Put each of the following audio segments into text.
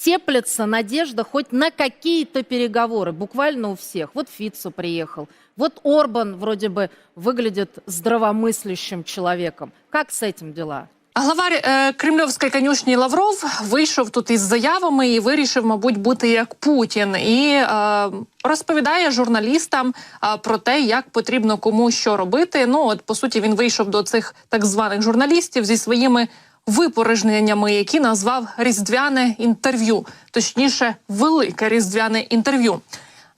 теплится надежда хоть на какие-то переговоры, буквально у всех. Вот Фицо приехал, вот Орбан вроде бы выглядит здравомыслящим человеком. Как с этим дела? Главар е, кремльовської конюшні Лавров вийшов тут із заявами і вирішив, мабуть, бути як Путін, і е, розповідає журналістам е, про те, як потрібно кому що робити. Ну от по суті, він вийшов до цих так званих журналістів зі своїми випорожненнями, які назвав різдвяне інтерв'ю, точніше, велике різдвяне інтерв'ю.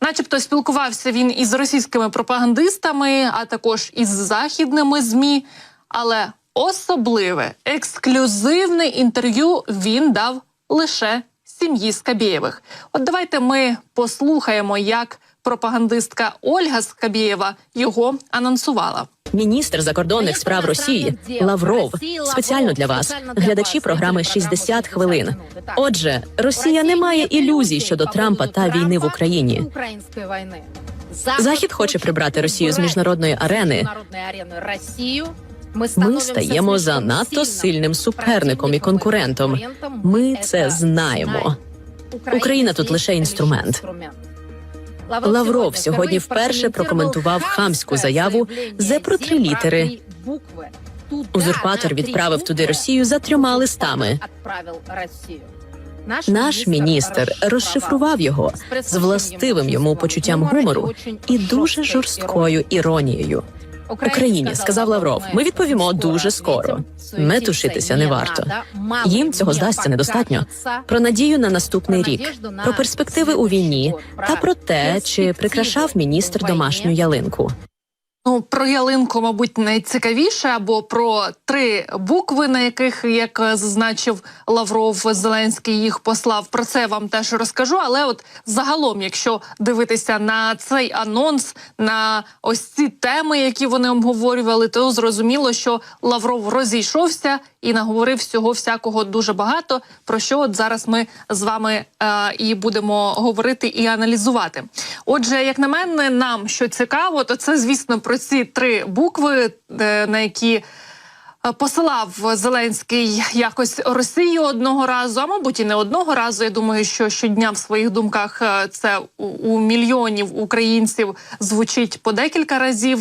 Начебто спілкувався він із російськими пропагандистами, а також із західними змі. Але особливе ексклюзивне інтерв'ю він дав лише сім'ї Скабєєвих. От давайте ми послухаємо, як пропагандистка Ольга Скабєєва його анонсувала. Міністр закордонних справ Росії Лавров спеціально для вас, глядачі програми «60 хвилин. Отже, Росія не має ілюзій щодо Трампа та війни в Україні. Захід хоче прибрати Росію з міжнародної арени. Ми стаємо занадто сильним суперником і конкурентом. Ми це знаємо. Україна тут лише інструмент. Лавров сьогодні вперше прокоментував хамську заяву «Зе про три літери». Узурпатор відправив туди Росію за трьома листами. Наш міністр розшифрував його з властивим йому почуттям гумору і дуже жорсткою іронією. Україні сказав Лавров. Ми відповімо дуже скоро. Метушитися не варто. Їм цього здасться недостатньо. Про надію на наступний рік, про перспективи у війні та про те, чи прикрашав міністр домашню ялинку. Ну, про ялинку, мабуть, найцікавіше, або про три букви, на яких, як е, зазначив Лавров, Зеленський їх послав. Про це вам теж розкажу. Але от загалом, якщо дивитися на цей анонс, на ось ці теми, які вони обговорювали, то зрозуміло, що Лавров розійшовся і наговорив всього всякого дуже багато. Про що от зараз ми з вами е, і будемо говорити і аналізувати. Отже, як на мене, нам що цікаво, то це звісно про ці три букви, е, на які. е, Посилав Зеленський якось Росію одного разу, а мабуть, і не одного разу. Я думаю, що щодня в своїх думках е, це у, мільйонів українців звучить по декілька разів,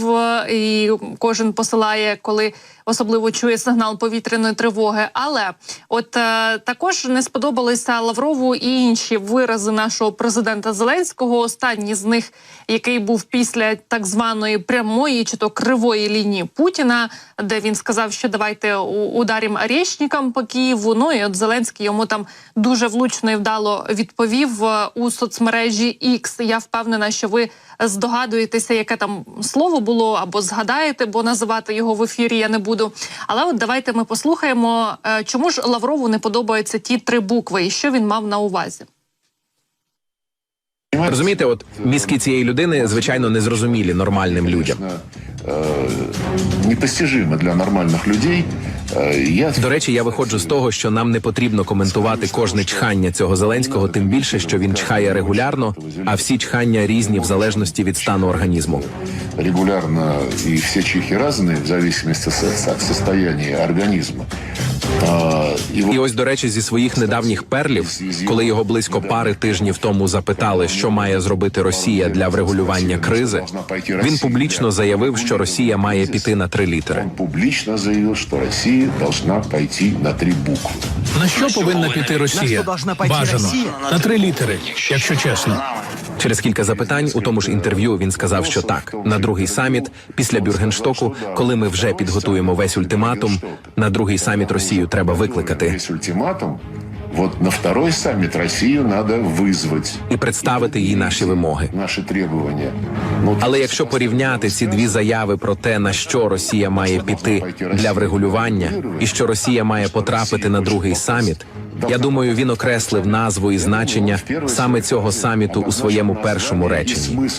і кожен посилає, коли особливо чує сигнал повітряної тривоги. Але от е, також не сподобалися Лаврову і інші вирази нашого президента Зеленського. Останній з них, який був після так званої прямої чи то кривої лінії Путіна, де він сказав, що давайте ударім орешникам по Києву. Ну і от Зеленський йому там дуже влучно і вдало відповів е, у соцмережі X. Я впевнена, що ви здогадуєтеся, яке там слово було, або згадаєте, бо називати його в ефірі я не буду. Але от давайте ми послухаємо, е, чому ж Лаврову не подобаються ті три букви, і що він мав на увазі. Розумієте, от мізки цієї людини звичайно незрозумілі нормальним людям. э, непостижимо для нормальних людей. Э, Я До речі, я виходжу з того, що нам не потрібно коментувати кожне чхання цього Зеленського, тим більше, що він чхає регулярно, а всі чхання різні в залежності від стану організму. регулярно і всі чихи різні в залежності від стану И І ось, до речі, зі своїх недавніх перлів, коли його близько пари тижнів тому запитали, що має зробити Росія для врегулювання кризи, він публічно заявив, що Росія має піти на три літери. он публично заявил, что Россия должна пойти на три буквы. На що повинна піти Росія? Бажано на три літери, якщо чесно. Через кілька запитань у тому ж інтерв'ю він сказав, що так на другий саміт після Бюргенштоку, коли ми вже підготуємо весь ультиматум, на другий саміт Росію треба викликати ультиматум. Вот на второй саммит Россию надо вызвать. і представити їй наші вимоги. Наши требования. Ну, Але якщо порівняти ці дві заяви про те, на що Росія має піти для врегулювання, і що Росія має потрапити на другий саміт, я думаю, він окреслив назву і значення саме цього саміту у своєму першому реченні.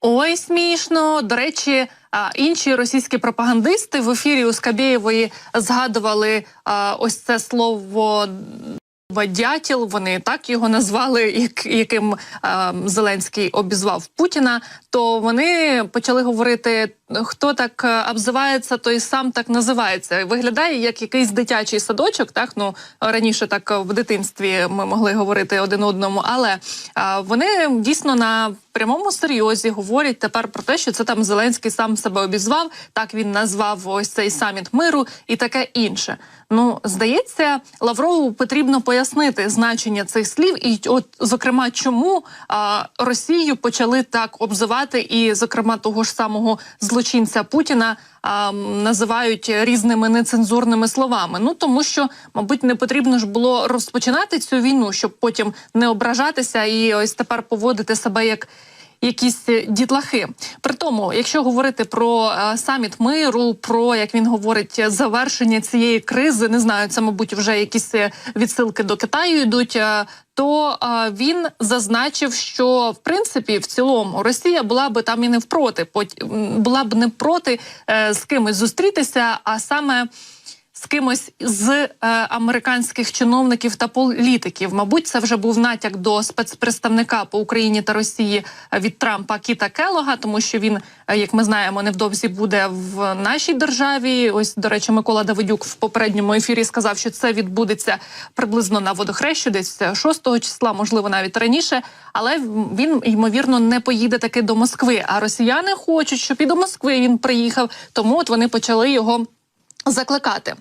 Ой, смішно. До речі, а, інші російські пропагандисти в ефірі у Скабєєвої згадували ось це слово. Дятіл, вони так його назвали, як, яким е, Зеленський обізвав Путіна. То вони почали говорити хто так е, обзивається, той сам так називається. Виглядає як якийсь дитячий садочок. Так ну раніше так е, в дитинстві ми могли говорити один одному, але вони дійсно на прямому серйозі говорять тепер про те, що це там Зеленський сам себе обізвав. Так він назвав ось цей саміт миру і таке інше. Ну здається, Лаврову потрібно пояснити значення цих слів, і от зокрема, чому а, Росію почали так обзивати, і зокрема того ж самого злочинця Путіна а, називають різними нецензурними словами. Ну тому що, мабуть, не потрібно ж було розпочинати цю війну, щоб потім не ображатися і ось тепер поводити себе як. Якісь е, дітлахи. При тому, якщо говорити про е, саміт миру, про як він говорить, завершення цієї кризи, не знаю, це мабуть вже якісь е, відсилки до Китаю йдуть. то е, він зазначив, що в принципі в цілому Росія була би там і не впроти, була б не проти е, з кимось зустрітися, а саме з кимось з е, американських чиновників та політиків. Мабуть, це вже був натяк до спецпредставника по Україні та Росії від Трампа Кіта Келога, тому що він, е, як ми знаємо, невдовзі буде в нашій державі. Ось до речі, Микола Давидюк в попередньому ефірі сказав, що це відбудеться приблизно на водохрещу, десь 6 числа, можливо, навіть раніше. Але він ймовірно не поїде таки до Москви. А росіяни хочуть, щоб і до Москви він приїхав. Тому от вони почали його закликати.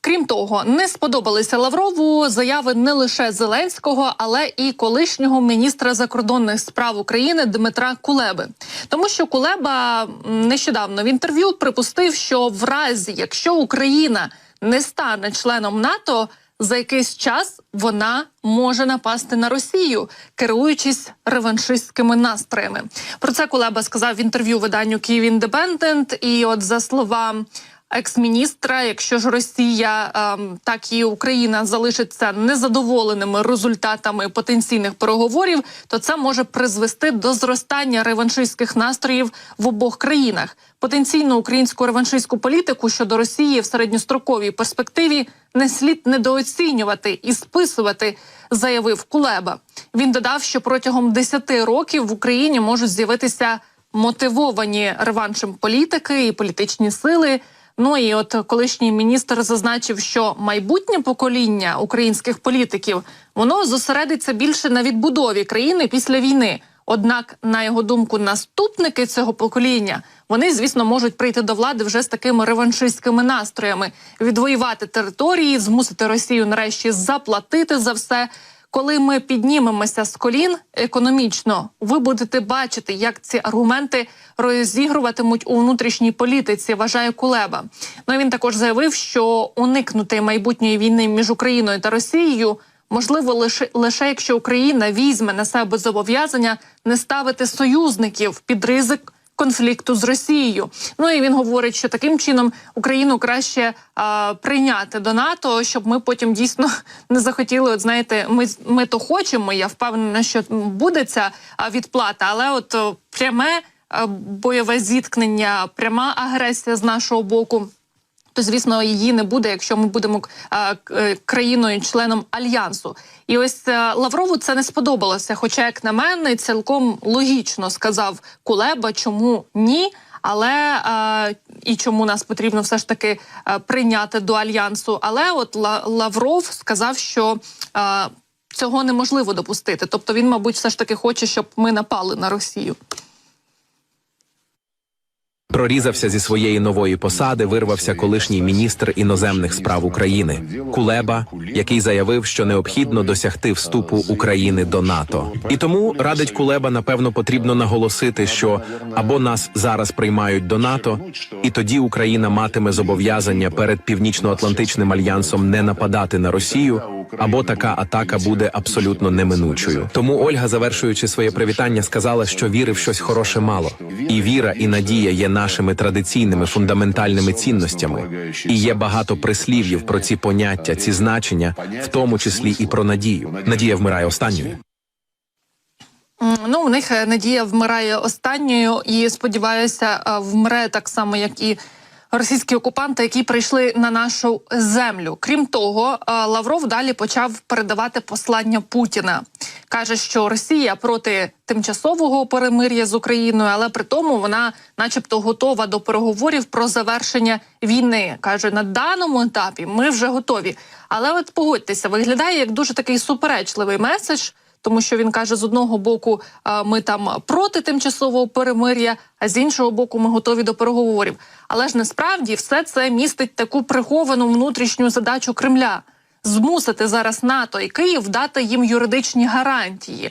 Крім того, не сподобалися Лаврову заяви не лише Зеленського, але і колишнього міністра закордонних справ України Дмитра Кулеби. Тому що Кулеба нещодавно в інтерв'ю припустив, що в разі, якщо Україна не стане членом НАТО, за якийсь час вона може напасти на Росію, керуючись реваншистськими настроями. Про це Кулеба сказав в інтерв'ю виданню Київ Індепендент. І, от за словам екс-міністра, якщо ж Росія, ем, так і Україна залишаться незадоволеними результатами потенційних переговорів, то це може призвести до зростання реваншистських настроїв в обох країнах. Потенційну українську реваншистську політику щодо Росії в середньостроковій перспективі не слід недооцінювати і списувати, заявив Кулеба. Він додав, що протягом 10 років в Україні можуть з'явитися мотивовані реваншем політики і політичні сили. Ну і от колишній міністр зазначив, що майбутнє покоління українських політиків воно зосередиться більше на відбудові країни після війни. Однак, на його думку, наступники цього покоління вони, звісно, можуть прийти до влади вже з такими реваншистськими настроями, відвоювати території, змусити Росію нарешті заплатити за все. Коли ми піднімемося з колін економічно, ви будете бачити, як ці аргументи розігруватимуть у внутрішній політиці. Вважає Кулеба. Ну і він також заявив, що уникнути майбутньої війни між Україною та Росією можливо лише лише якщо Україна візьме на себе зобов'язання не ставити союзників під ризик. Конфлікту з Росією, ну і він говорить, що таким чином Україну краще а, прийняти до НАТО, щоб ми потім дійсно не захотіли. От знаєте, ми ми то хочемо. Я впевнена, що буде ця відплата, але от пряме бойове зіткнення, пряма агресія з нашого боку. То звісно її не буде, якщо ми будемо е, країною-членом альянсу. І ось е, Лаврову це не сподобалося. Хоча, як на мене, цілком логічно сказав Кулеба, чому ні. Але е, і чому нас потрібно все ж таки е, прийняти до альянсу. Але от Ла- Лавров сказав, що е, цього неможливо допустити. Тобто він, мабуть, все ж таки хоче, щоб ми напали на Росію. Прорізався зі своєї нової посади, вирвався колишній міністр іноземних справ України Кулеба, який заявив, що необхідно досягти вступу України до НАТО. І тому радить Кулеба, напевно, потрібно наголосити, що або нас зараз приймають до НАТО, і тоді Україна матиме зобов'язання перед північно-атлантичним альянсом не нападати на Росію. Або така атака буде абсолютно неминучою. Тому Ольга, завершуючи своє привітання, сказала, що віри в щось хороше мало, і віра і надія є нашими традиційними фундаментальними цінностями. І є багато прислів'їв про ці поняття, ці значення, в тому числі і про надію. Надія вмирає останньою. Ну, у них е, надія вмирає останньою, і сподіваюся, е, вмре так само, як і російські окупанти, які прийшли на нашу землю. Крім того, е, Лавров далі почав передавати послання Путіна. каже, що Росія проти тимчасового перемир'я з Україною, але при тому вона, начебто, готова до переговорів про завершення війни. каже на даному етапі ми вже готові. Але от погодьтеся, виглядає як дуже такий суперечливий меседж. Тому що він каже, з одного боку, ми там проти тимчасового перемир'я, а з іншого боку, ми готові до переговорів. Але ж насправді все це містить таку приховану внутрішню задачу Кремля змусити зараз НАТО і Київ дати їм юридичні гарантії.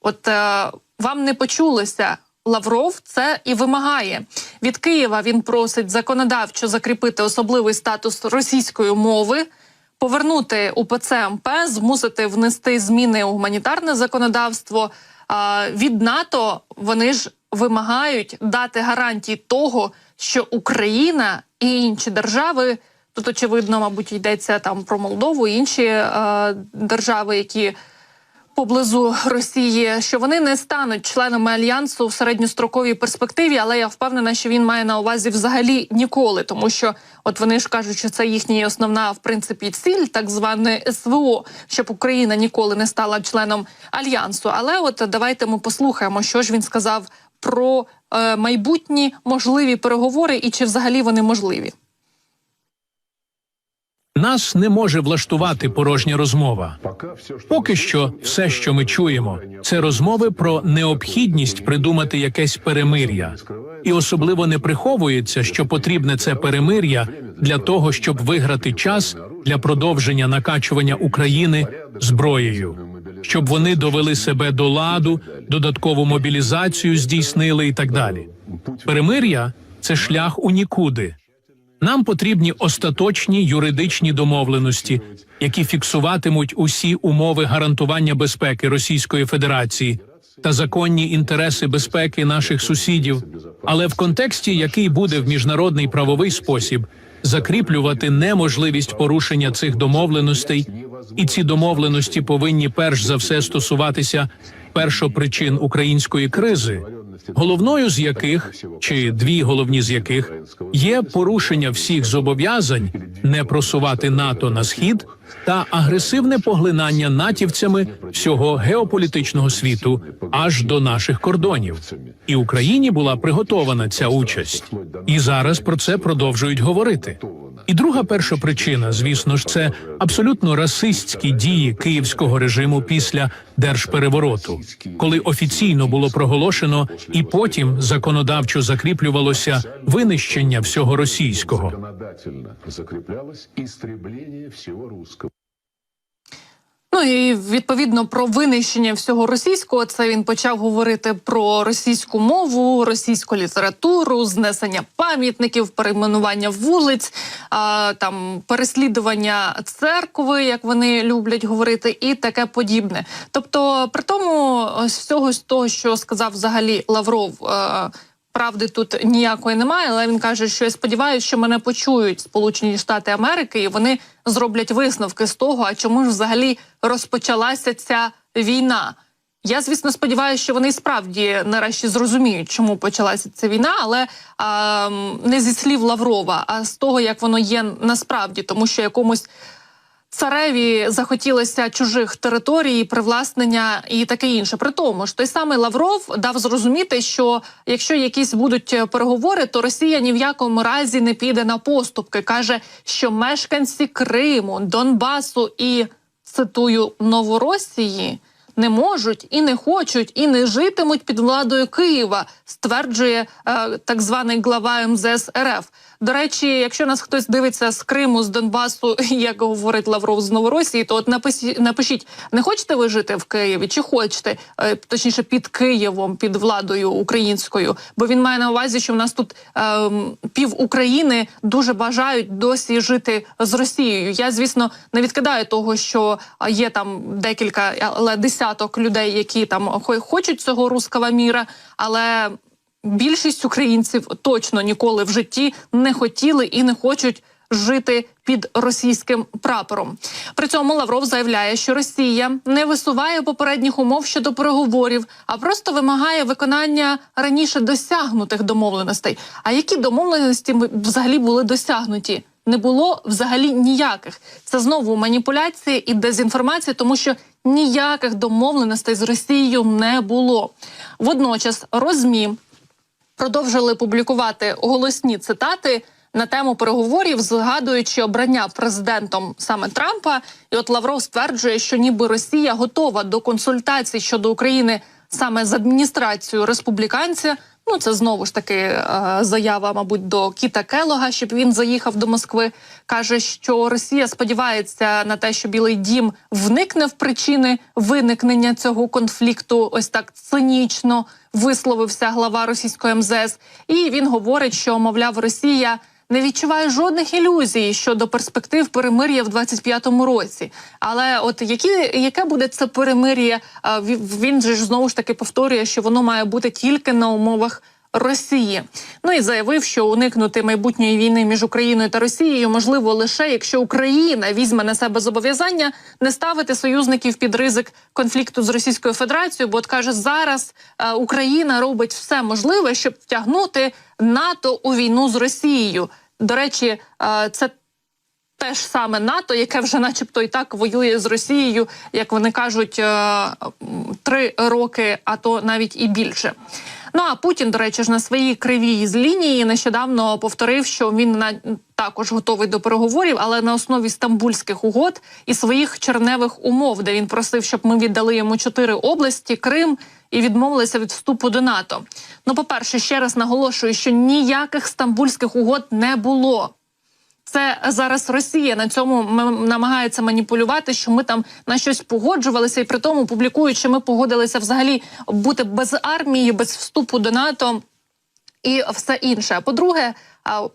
От е, вам не почулося. Лавров це і вимагає від Києва. Він просить законодавчо закріпити особливий статус російської мови, повернути УПЦ МП, змусити внести зміни у гуманітарне законодавство. Від НАТО вони ж вимагають дати гарантії того, що Україна і інші держави тут очевидно, мабуть, йдеться там про Молдову і інші е, держави, які поблизу Росії, що вони не стануть членами альянсу в середньостроковій перспективі, але я впевнена, що він має на увазі взагалі ніколи, тому що от вони ж кажуть, що це їхня основна в принципі ціль, так зване СВО, щоб Україна ніколи не стала членом альянсу. Але от давайте ми послухаємо, що ж він сказав про е, майбутні можливі переговори і чи взагалі вони можливі. Нас не може влаштувати порожня розмова. Поки що, все, що ми чуємо, це розмови про необхідність придумати якесь перемир'я, і особливо не приховується, що потрібне це перемир'я для того, щоб виграти час для продовження накачування України зброєю, щоб вони довели себе до ладу, додаткову мобілізацію здійснили і так далі. Перемир'я це шлях у нікуди. Нам потрібні остаточні юридичні домовленості, які фіксуватимуть усі умови гарантування безпеки Російської Федерації та законні інтереси безпеки наших сусідів, але в контексті, який буде в міжнародний правовий спосіб, закріплювати неможливість порушення цих домовленостей, і ці домовленості повинні перш за все стосуватися першопричин української кризи, головною з яких чи дві головні з яких є порушення всіх зобов'язань не просувати НАТО на схід та агресивне поглинання натівцями всього геополітичного світу аж до наших кордонів. І Україні була приготована ця участь. І зараз про це продовжують говорити. І друга перша причина, звісно ж, це абсолютно расистські дії київського режиму після держперевороту, коли офіційно було проголошено і потім законодавчо закріплювалося винищення всього російського. Ну і відповідно про винищення всього російського. Це він почав говорити про російську мову, російську літературу, знесення пам'ятників, перейменування вулиць, а, там переслідування церкви, як вони люблять говорити, і таке подібне. Тобто, при тому ось всього з того, що сказав взагалі Лавров. е, Правди тут ніякої немає, але він каже, що я сподіваюся, що мене почують Сполучені Штати Америки, і вони зроблять висновки з того, а чому ж взагалі розпочалася ця війна. Я, звісно, сподіваюся, що вони справді нарешті зрозуміють, чому почалася ця війна, але а, не зі слів Лаврова, а з того, як воно є насправді, тому що якомусь цареві захотілося чужих територій, привласнення і таке інше. При тому ж той самий Лавров дав зрозуміти, що якщо якісь будуть переговори, то Росія ні в якому разі не піде на поступки. каже, що мешканці Криму, Донбасу і цитую Новоросії. Не можуть і не хочуть, і не житимуть під владою Києва, стверджує е, так званий глава МЗС РФ. До речі, якщо нас хтось дивиться з Криму, з Донбасу, як говорить Лавров з Новоросії, то от написі- напишіть, не хочете ви жити в Києві, чи хочете, е, точніше, під Києвом, під владою українською? Бо він має на увазі, що в нас тут ем, пів України дуже бажають досі жити з Росією. Я, звісно, не відкидаю того, що є там декілька, але десяток людей, які там хо- хочуть цього руского міра, але більшість українців точно ніколи в житті не хотіли і не хочуть жити під російським прапором. При цьому Лавров заявляє, що Росія не висуває попередніх умов щодо переговорів, а просто вимагає виконання раніше досягнутих домовленостей. А які домовленості взагалі були досягнуті? не було взагалі ніяких. Це знову маніпуляція і дезінформація, тому що ніяких домовленостей з Росією не було. Водночас розмі продовжили публікувати голосні цитати на тему переговорів, згадуючи обрання президентом саме Трампа. І от Лавров стверджує, що ніби Росія готова до консультацій щодо України саме з адміністрацією республіканця. Ну, це знову ж таки е, заява, мабуть, до Кіта Келога, щоб він заїхав до Москви. каже, що Росія сподівається на те, що Білий Дім вникне в причини виникнення цього конфлікту. Ось так цинічно висловився глава російської МЗС. І він говорить, що мовляв, Росія не відчуває жодних ілюзій щодо перспектив перемир'я в 25-му році. Але от які яке буде це перемир'я? Він же ж знову ж таки повторює, що воно має бути тільки на умовах. Росії ну і заявив, що уникнути майбутньої війни між Україною та Росією можливо лише якщо Україна візьме на себе зобов'язання не ставити союзників під ризик конфлікту з Російською Федерацією. Бо от каже, зараз е, Україна робить все можливе, щоб втягнути НАТО у війну з Росією. До речі, е, це те ж саме НАТО, яке вже, начебто, і так воює з Росією, як вони кажуть, е, три роки, а то навіть і більше. Ну а Путін, до речі, ж на своїй кривій з лінії нещодавно повторив, що він на також готовий до переговорів, але на основі стамбульських угод і своїх черневих умов, де він просив, щоб ми віддали йому чотири області, Крим і відмовилися від вступу до НАТО. Ну, по перше, ще раз наголошую, що ніяких стамбульських угод не було. Це зараз Росія на цьому намагається маніпулювати, що ми там на щось погоджувалися, і при тому публікують, що ми погодилися взагалі бути без армії, без вступу до НАТО і все інше. А по-друге,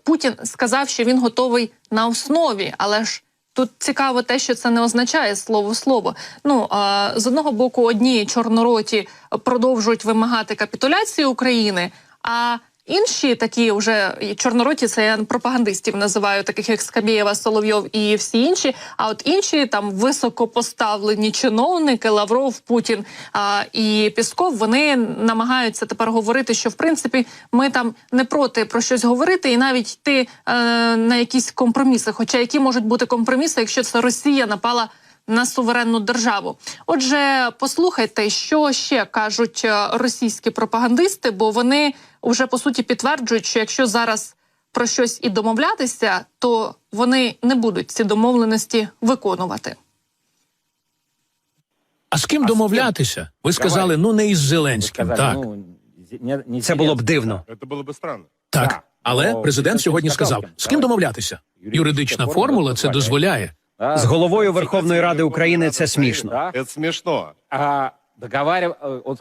Путін сказав, що він готовий на основі, але ж. Тут цікаво те, що це не означає слово слово. Ну а, з одного боку, одні чорнороті продовжують вимагати капітуляції України, а інші такі вже чорнороті, це я пропагандистів називаю, таких як Скабєєва, Соловйов і всі інші. А от інші там високопоставлені чиновники, Лавров, Путін а, і Пісков, вони намагаються тепер говорити, що в принципі ми там не проти про щось говорити, і навіть йти е, на якісь компроміси. Хоча які можуть бути компроміси, якщо це Росія напала на суверенну державу. Отже, послухайте, що ще кажуть е, російські пропагандисти, бо вони вже по суті підтверджують, що якщо зараз про щось і домовлятися, то вони не будуть ці домовленості виконувати. А з ким домовлятися? Ви сказали, ну не із Зеленським. Так, Це було б дивно. Это было бы странно. так. Але президент сьогодні сказав, з ким домовлятися. Юридична формула це дозволяє. З головою Верховної Ради України це смішно. Это смешно.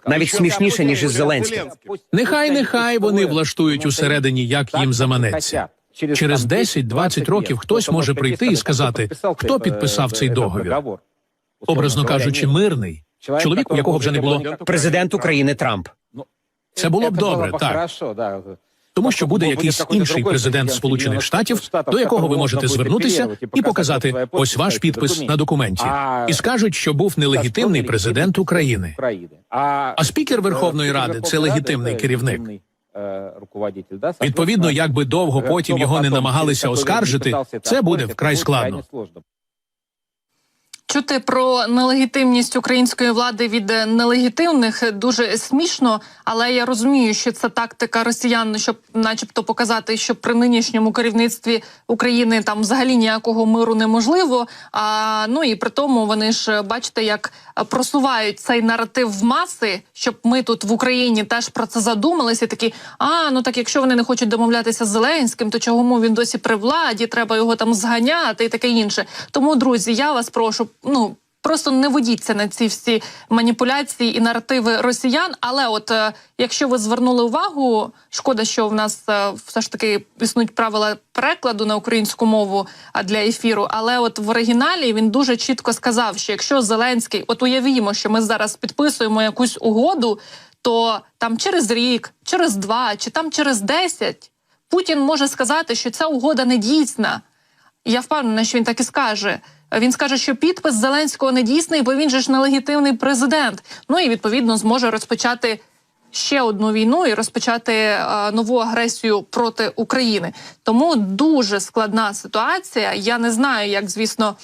Навіть смішніше, ніж із Зеленським. Нехай, нехай вони влаштують усередині, як їм заманеться. Через 10-20 років хтось може прийти і сказати, хто підписав цей договір. Образно кажучи, мирний. Чоловік, у якого вже не було. Президент України Трамп. Це було б добре, так. Тому що буде якийсь інший президент Сполучених Штатів, до якого ви можете звернутися і показати ось ваш підпис на документі, і скажуть, що був нелегітимний президент України. А спікер Верховної Ради це легітимний керівник. Відповідно, як би довго потім його не намагалися оскаржити, це буде вкрай складно. Чути про нелегітимність української влади від е, нелегітимних дуже смішно, але я розумію, що це тактика росіян, щоб, начебто, показати, що при нинішньому керівництві України там взагалі ніякого миру неможливо. А ну і при тому вони ж бачите, як е, просувають цей наратив в маси, щоб ми тут в Україні теж про це задумалися. Такі а ну так, якщо вони не хочуть домовлятися з Зеленським, то чому він досі при владі? Треба його там зганяти і таке інше. Тому, друзі, я вас прошу, ну. Просто не ведіться на ці всі маніпуляції і наративи росіян. Але, от е, якщо ви звернули увагу, шкода, що в нас е, все ж таки існують правила перекладу на українську мову для ефіру. Але от в оригіналі він дуже чітко сказав, що якщо Зеленський, от уявімо, що ми зараз підписуємо якусь угоду, то там через рік, через два чи там через десять Путін може сказати, що ця угода не дійсна. Я впевнена, що він так і скаже. Він скаже, що підпис Зеленського не дійсний, бо він же ж нелегітимний президент. Ну і відповідно зможе розпочати ще одну війну і розпочати е, нову агресію проти України. Тому дуже складна ситуація. Я не знаю, як звісно.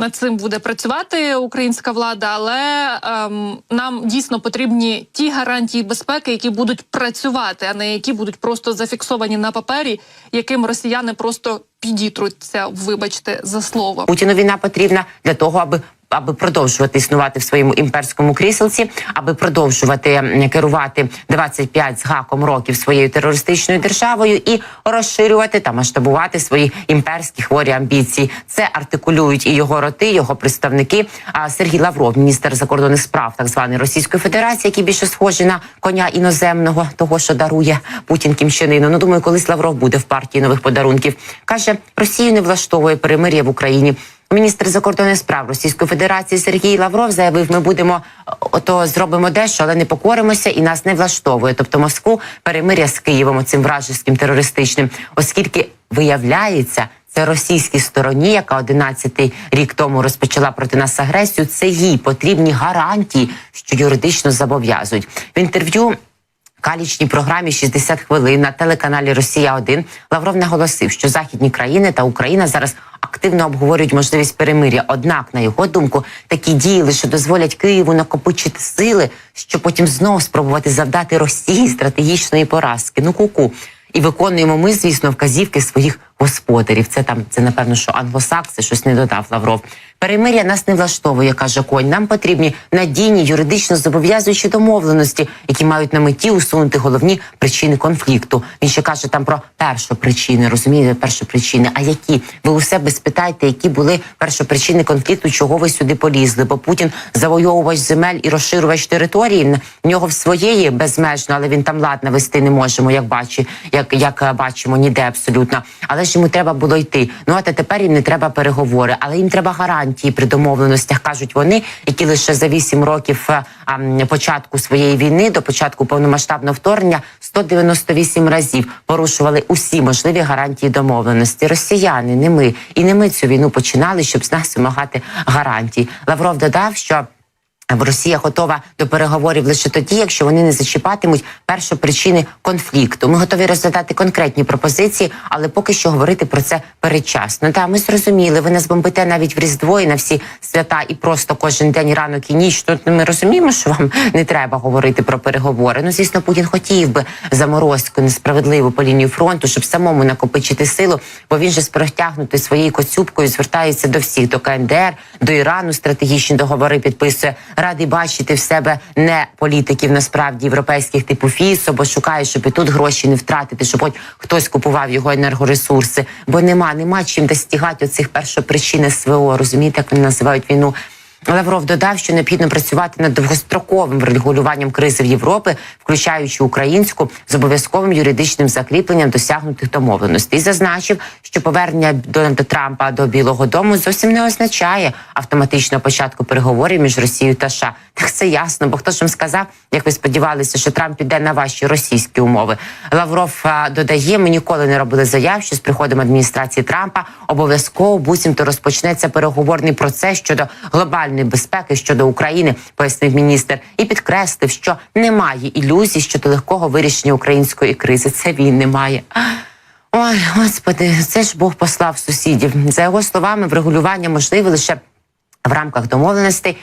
Над цим буде працювати українська влада, але ем, нам дійсно потрібні ті гарантії безпеки, які будуть працювати, а не які будуть просто зафіксовані на папері, яким росіяни просто підітруться. Вибачте за слово. Путіну війна потрібна для того, аби. Аби продовжувати існувати в своєму імперському кріселці, аби продовжувати керувати 25 з гаком років своєю терористичною державою і розширювати та масштабувати свої імперські хворі амбіції. Це артикулюють і його роти, його представники. А Сергій Лавров, міністр закордонних справ так званої Російської Федерації, який більше схожий на коня іноземного, того що дарує Путін кімчанину. Ну думаю, колись Лавров буде в партії нових подарунків. каже, Росію не влаштовує перемир'я в Україні. Міністр закордонних справ Російської Федерації Сергій Лавров заявив: ми будемо е, ото зробимо дещо, але не покоримося і нас не влаштовує. Тобто Москву перемиря з Києвом цим вражеським терористичним, оскільки виявляється. Це російській стороні, яка 11 рік тому розпочала проти нас агресію. Це їй потрібні гарантії, що юридично зобов'язують в інтерв'ю. Калічній програмі «60 хвилин на телеканалі Росія 1 Лавров наголосив, що західні країни та Україна зараз активно обговорюють можливість перемиря. Однак, на його думку, такі дії лише дозволять Києву накопичити сили, щоб потім знову спробувати завдати Росії стратегічної поразки. Ну ку-ку. І виконуємо ми, звісно, вказівки своїх господарів. Це там, це напевно, що англосакси щось не додав Лавров. Перемиря нас не влаштовує, каже конь. Нам потрібні надійні юридично зобов'язуючі домовленості, які мають на меті усунути головні причини конфлікту. Він ще каже там про першопричини, розумієте, першопричини. А які ви у себе спитайте, які були першопричини конфлікту, чого ви сюди полізли? Бо Путін завойовувач земель і розширювач території. В нього в своєї безмежно, але він там лад навести не можемо, як бачи, як, як е, бачимо, ніде абсолютно. Але ж йому треба було йти. Ну а тепер їм не треба переговори, але їм треба гарантії при домовленостях, кажуть вони, які лише за 8 років е, а, початку своєї війни до початку повномасштабного вторгнення 198 разів порушували усі можливі гарантії домовленості. Росіяни, не ми і не ми цю війну починали, щоб з нас вимагати гарантій. Лавров додав, що. Росія готова до переговорів лише тоді, якщо вони не зачіпатимуть першопричини конфлікту. Ми готові розглядати конкретні пропозиції, але поки що говорити про це передчасно. Та ми зрозуміли, ви нас бомбите навіть в різдво і на всі свята, і просто кожен день ранок і ніч. Тут ми розуміємо, що вам не треба говорити про переговори. Ну звісно, Путін хотів би заморозку несправедливу по лінії фронту, щоб самому накопичити силу, бо він же з протягнутою своєю коцюбкою звертається до всіх до КНДР, до Ірану стратегічні договори підписує. Радий бачити в себе не політиків насправді європейських типу ФІСО, бо шукає, щоб і тут гроші не втратити, щоб хоч хтось купував його енергоресурси. Бо нема, нема чим достігати оцих першопричин СВО. Розумієте, як вони називають війну. Лавров додав, що необхідно працювати над довгостроковим врегулюванням кризи в Європі, включаючи українську з обов'язковим юридичним закріпленням досягнутих домовленостей. І зазначив, що повернення Дональда Трампа до Білого Дому зовсім не означає автоматичного початку переговорів між Росією та США. Так це ясно, бо хто ж вам сказав, як ви сподівалися, що Трамп піде на ваші російські умови. Лавров додає: ми ніколи не робили заяв, що з приходом адміністрації Трампа обов'язково буцімто розпочнеться переговорний процес щодо глобальної безпеки щодо України, пояснив міністр, і підкреслив, що немає ілюзій щодо легкого вирішення української кризи. Це він не має. Ой, господи, це ж Бог послав сусідів. За його словами, врегулювання можливе лише в рамках домовленостей,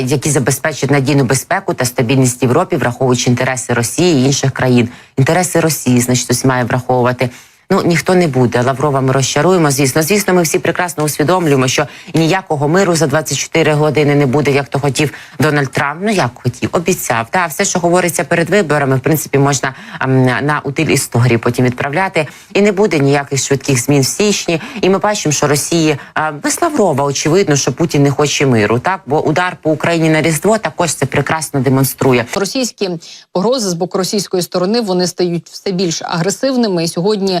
які забезпечать надійну безпеку та стабільність Європі, враховуючи інтереси Росії і інших країн. Інтереси Росії, значить, має враховувати. Ну ніхто не буде. Лаврова ми розчаруємо. Звісно, звісно, ми всі прекрасно усвідомлюємо, що ніякого миру за 24 години не буде, як то хотів Дональд Трамп. Ну як хотів, обіцяв. Та все, що говориться перед виборами, в принципі, можна ем, на утиль історії потім відправляти. І не буде ніяких швидких змін в січні. І ми бачимо, що Росії е, без Лаврова очевидно, що Путін не хоче миру. Так, бо удар по Україні на різдво також це прекрасно демонструє. Російські погрози з боку російської сторони вони стають все більш агресивними. І сьогодні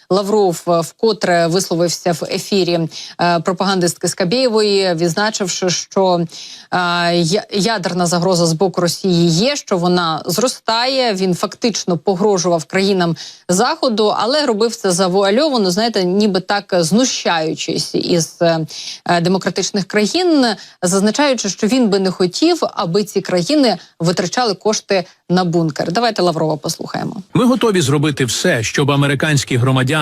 Лавров е, вкотре висловився в ефірі е, пропагандистки Скабєєвої, відзначивши, що е, ядерна загроза з боку Росії є, що вона зростає. Він фактично погрожував країнам заходу, але робив це завуальовано, знаєте, ніби так знущаючись із демократичних країн, зазначаючи, що він би не хотів, аби ці країни витрачали кошти на бункер. Давайте Лаврова послухаємо. Ми готові зробити все, щоб американські громадяни,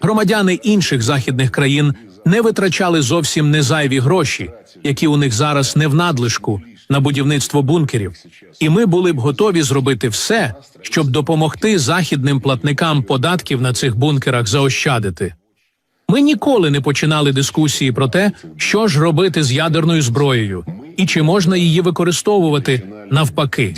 громадяни інших західних країн не витрачали зовсім не зайві гроші, які у них зараз не в надлишку на будівництво бункерів. І ми були б готові зробити все, щоб допомогти західним платникам податків на цих бункерах заощадити. Ми ніколи не починали дискусії про те, що ж робити з ядерною зброєю і чи можна її використовувати навпаки.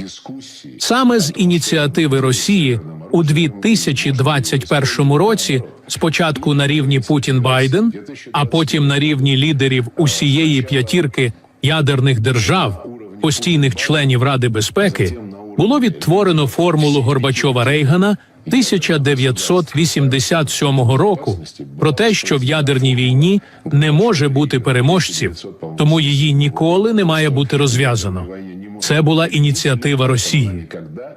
Саме з ініціативи Росії у 2021 році, спочатку на рівні Путін-Байден, а потім на рівні лідерів усієї п'ятірки ядерних держав, постійних членів Ради безпеки, було відтворено формулу Горбачова Рейгана 1987 року про те, що в ядерній війні не може бути переможців, тому її ніколи не має бути розв'язано. Це була ініціатива Росії.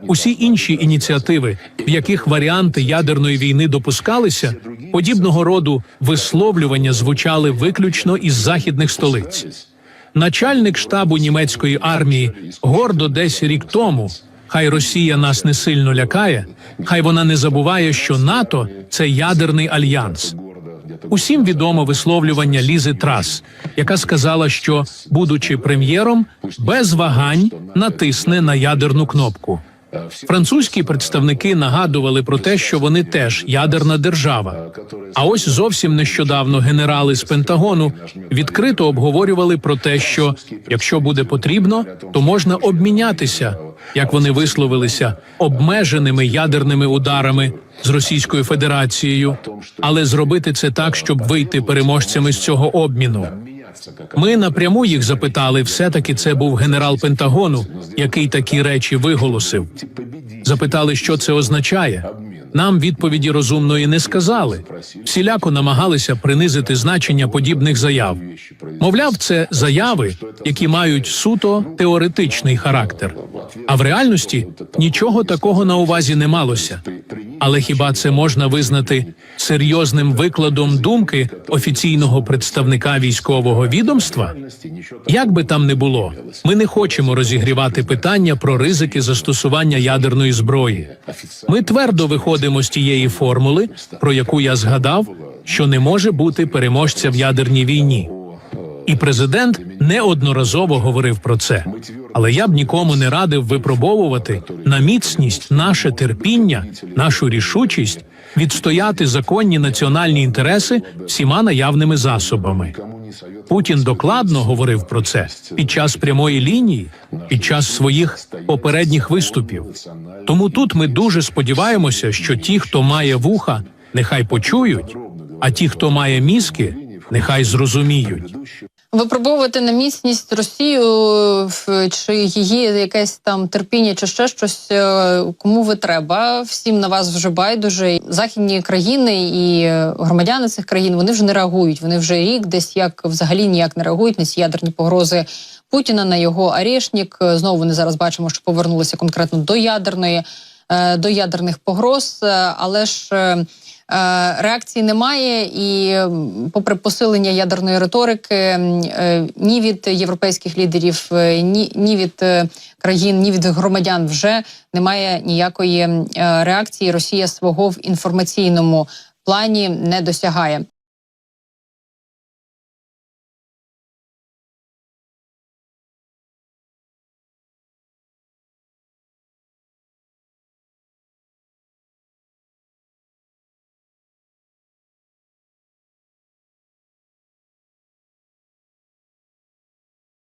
Усі інші ініціативи, в яких варіанти ядерної війни допускалися, подібного роду висловлювання звучали виключно із західних столиць. Начальник штабу німецької армії гордо десь рік тому. Хай Росія нас не сильно лякає, хай вона не забуває, що НАТО це ядерний альянс. Усім відомо висловлювання Лізи Трас, яка сказала, що, будучи прем'єром, без вагань натисне на ядерну кнопку. Французькі представники нагадували про те, що вони теж ядерна держава. А ось зовсім нещодавно генерали з Пентагону відкрито обговорювали про те, що якщо буде потрібно, то можна обмінятися, як вони висловилися, обмеженими ядерними ударами з Російською Федерацією, але зробити це так, щоб вийти переможцями з цього обміну. Ми напряму їх запитали, все-таки це був генерал Пентагону, який такі речі виголосив. Запитали, що це означає. Нам відповіді розумної не сказали. Всіляко намагалися принизити значення подібних заяв. Мовляв, це заяви, які мають суто теоретичний характер. А в реальності нічого такого на увазі не малося. Але хіба це можна визнати серйозним викладом думки офіційного представника військового відомства? Як би там не було, ми не хочемо розігрівати питання про ризики застосування ядерної зброї. Ми твердо виходимо з тієї формули, про яку я згадав, що не може бути переможця в ядерній війні. І президент неодноразово говорив про це. Але я б нікому не радив випробовувати на міцність наше терпіння, нашу рішучість відстояти законні національні інтереси всіма наявними засобами. Путін докладно говорив про це під час прямої лінії, під час своїх попередніх виступів. Тому тут ми дуже сподіваємося, що ті, хто має вуха, нехай почують, а ті, хто має мізки, нехай зрозуміють. Випробовувати на міцність Росію чи її якесь там терпіння, чи ще щось е, кому ви треба. Всім на вас вже байдуже. Західні країни і громадяни цих країн вони вже не реагують. Вони вже рік десь як взагалі ніяк не реагують на ці ядерні погрози Путіна на його арешнік. Знову вони зараз бачимо, що повернулися конкретно до ядерної е, до ядерних погроз, Е, але ж. Е, Реакції немає, і попри посилення ядерної риторики, е, ні від європейських лідерів, е, ні, ні від країн, ні від громадян вже немає ніякої реакції. Росія свого в інформаційному плані не досягає.